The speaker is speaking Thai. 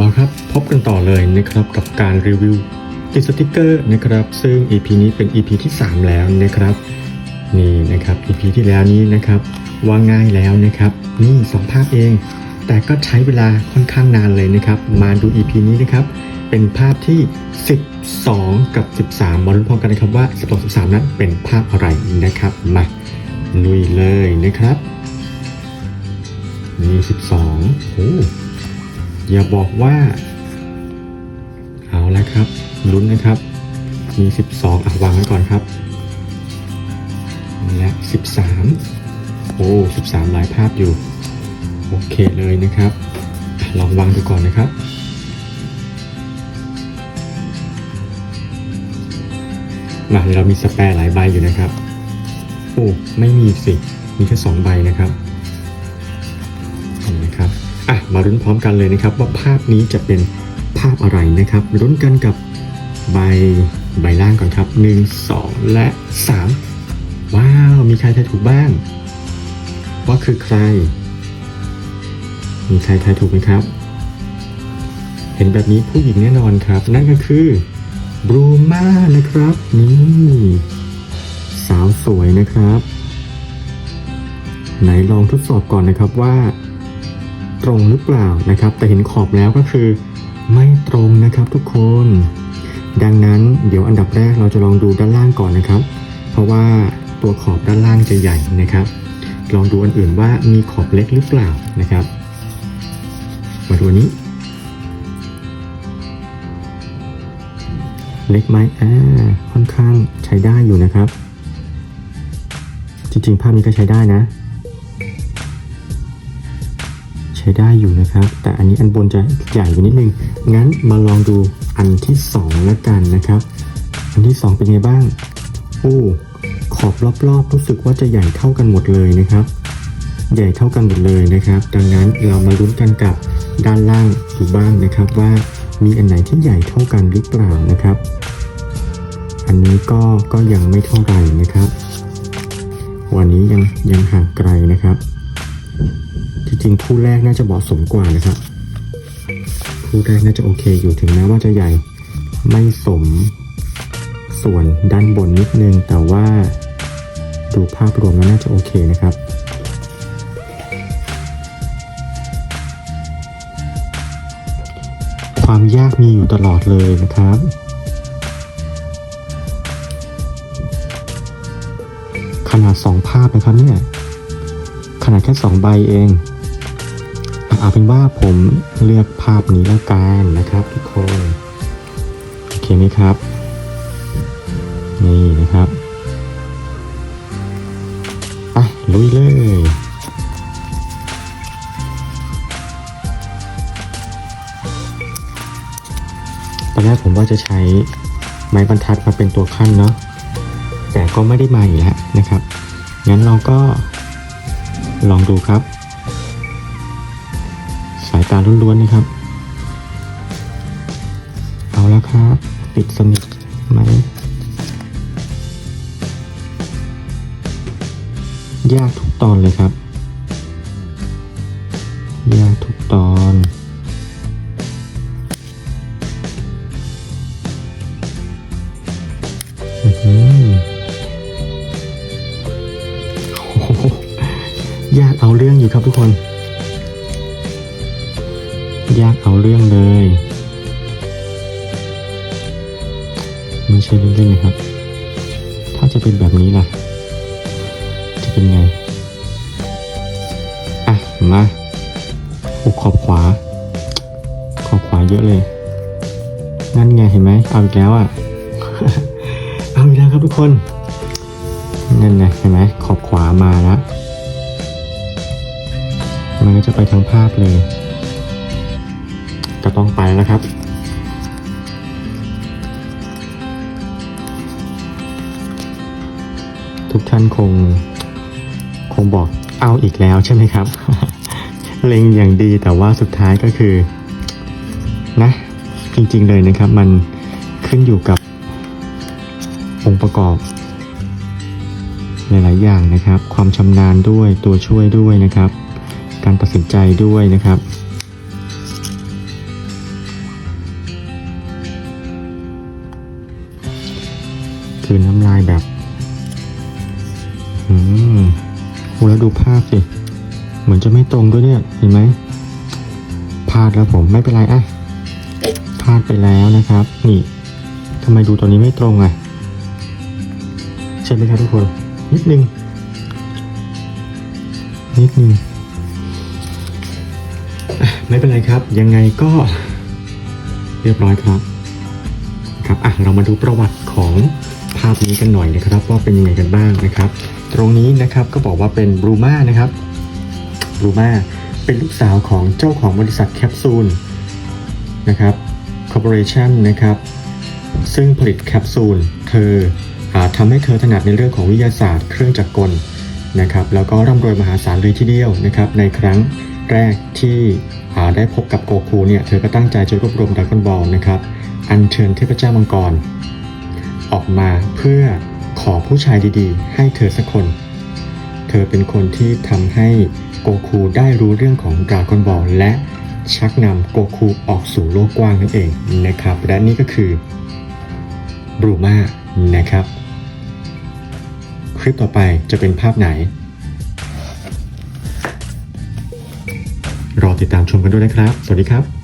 มาครับพบกันต่อเลยนะครับกับการรีวิวติดสติกเกอร์นะครับซึ่ง EP นี้เป็น EP ที่ 3 แล้วนะครับนี่นะครับ EP ที่แล้วนี้นะครับว่าง่ายแล้วนะครับนี่สองภาพเอง แต่ก็ใช้เวลาค่อนข้างนานเลยนะครับ มาดู EP นี้นะครับเป็นภาพที่ 12 กับ 13 มาลุ้นพร้อมกันนะครับว่า 12 13 นั้นเป็นภาพอะไรนะครับมาลุยเลยนะครับนี่ 12โอ้ อย่าบอกว่า เอาละครับ ลุ้นนะครับ มี 12อะวางไว้ก่อนครับ และ 13 โอ้13 หลายภาพอยู่ โอเคเลยนะครับ ลองวางดูก่อนนะครับมาเรามีสแปร์หลายใบอยู่นะครับ โอ้ ไม่มีสิ มีแค่สองใบนะครับ อะมาลุ้นพร้อมกันเลยนะครับ ว่าภาพนี้จะเป็นภาพอะไรนะครับลุ้นกันกับใบใบล่างก่อนครับ 1 2 และ 3 ว้าว มีใครทายถูกบ้าง ว่าคือใคร มีใครทายถูกไหมครับ เห็นแบบนี้ผู้หญิงแน่นอนครับ นั่นก็คือบรูมานะครับนี่สาวสวยนะครับ ไหนลองทดสอบก่อนนะครับว่า ตรงหรือเปล่านะครับ แต่เห็นขอบแล้วก็คือไม่ตรงนะครับทุกคน ดังนั้นเดี๋ยวอันดับแรกเราจะลองดูด้านล่างก่อนนะครับ เพราะว่าตัวขอบด้านล่างจะใหญ่นะครับ ลองดูอันอื่นว่ามีขอบเล็กหรือเปล่านะครับ มาดูอันนี้ เล็กไหมอ่าค่อนข้างใช้ได้อยู่นะครับ จริงๆ ภาพนี้ก็ใช้ได้นะ ช้ได้อยู่นะครับ แต่อันนี้อันบนจะใหญ่ไปนิดนึง งั้นมาลองดูอันที่2แล้วกันนะครับ อันที่ 2 เป็นไงบ้างโอ้ขอบรอบๆรู้สึกว่าจะใหญ่เท่ากันหมดเลยนะครับ ใหญ่เท่ากันหมดเลยนะครับ ดังนั้นเรามาลุ้นกันกับด้านล่างดูบ้างนะครับว่ามีอันไหนที่ใหญ่เท่ากันหรือเปล่านะครับ อันนี้ก็ก็ยังไม่เท่าไหร่นะครับ วันนี้ยังยังห่างไกลนะครับ จริงๆคู่แรกน่าจะเหมาะสมกว่านะครับ คู่แรกน่าจะโอเคอยู่ถึงแม้ว่าจะใหญ่ไม่สมส่วนด้านบนนิดนึง แต่ว่าดูภาพรวมแล้วน่าจะโอเคนะครับความยากมีอยู่ตลอดเลยนะครับ ขนาดสองภาพนะครับเนี่ย ขนาดแค่สองใบเอง เอาเป็นว่าผมเลือกภาพนี้แล้วกันนะครับทุกคนโอเคไหมครับ นี่นะครับอะลุยเลยตอนแรกผมว่าจะใช้ไม้บรรทัดมาเป็นตัวขั้นเนาะแต่ก็ไม่ได้มาอีกแล้วนะครับงั้นเราก็ลองดูครับ สายตาล้วนๆนะครับ เอาแล้วครับติดสนิทไหมยากทุกตอนเลยครับ ยากทุกตอนอื้อหือโอ้โหยากเอาเรื่องอยู่ครับทุกคน ยากเอาเรื่องเลย ไม่ใช่เล่นๆนะครับ ถ้าจะเป็นแบบนี้ล่ะ จะเป็นไง อะ มาอุกขอบขวา ขอบขวาเยอะเลย นั่นไงเห็นไหม เอาอีกแล้วอะ เอาอีกแล้วครับทุกคน นั่นไงเห็นไหม ขอบขวามาแล้วมันก็จะไปทั้งภาพเลย ต้องไปแล้วครับ ทุกท่านคงคงบอกเอาอีกแล้วใช่ไหมครับ เล็งอย่างดีแต่ว่าสุดท้ายก็คือ นะ จริงๆเลยนะครับ มันขึ้นอยู่กับองค์ประกอบ หลายๆอย่างนะครับ ความชำนาญด้วยตัวช่วยด้วยนะครับ การตัดสินใจด้วยนะครับ คืนน้ำลายแบบอืมโหแล้วดูภาพสิ เหมือนจะไม่ตรงด้วยเนี่ย เห็นไหมพลาดแล้วผมไม่เป็นไรอะพลาดไปแล้วนะครับ นี่ทำไมดูตอนนี้ไม่ตรงอะใช่ไหมครับทุกคน นิดนึง นิดนึงไม่เป็นไรครับ ยังไงก็เรียบร้อยครับ ครับอะเรามาดูประวัติของาพนี้กันหน่อยนะครับว่าเป็นยังไงกันบ้างนะครับ ตรงนี้นะครับก็บอกว่าเป็นบรูมานะครับบรูมาเป็นลูกสาวของเจ้าของบริษัทแคปซูลนะครับคอร์ปอเรชันนะครับ ซึ่งผลิตแคปซูลเธออาทำให้เธอถนัดในเรื่องของวิทยาศาสตร์ เครื่องจักรกลนะครับ แล้วก็ร่ำรวยมหาศาลเลยทีเดียวนะครับ ในครั้งแรกที่อ่าได้พบกับโกคูเนี่ย เธอก็ตั้งใจจะรวบรวมดราก้อนบอลนะครับ อัญเชิญเทพเจ้ามังกร ออกมาเพื่อขอผู้ชายดีๆ ให้เธอสักคน เธอเป็นคนที่ทำให้โกคูได้รู้เรื่องของดราก้อนบอลและชักนำโกคูออกสู่โลกกว้างนั่นเองนะครับ และนี่ก็คือบรูมานะครับ คลิปต่อไปจะเป็นภาพไหน รอติดตามชมกันด้วยนะครับ สวัสดีครับ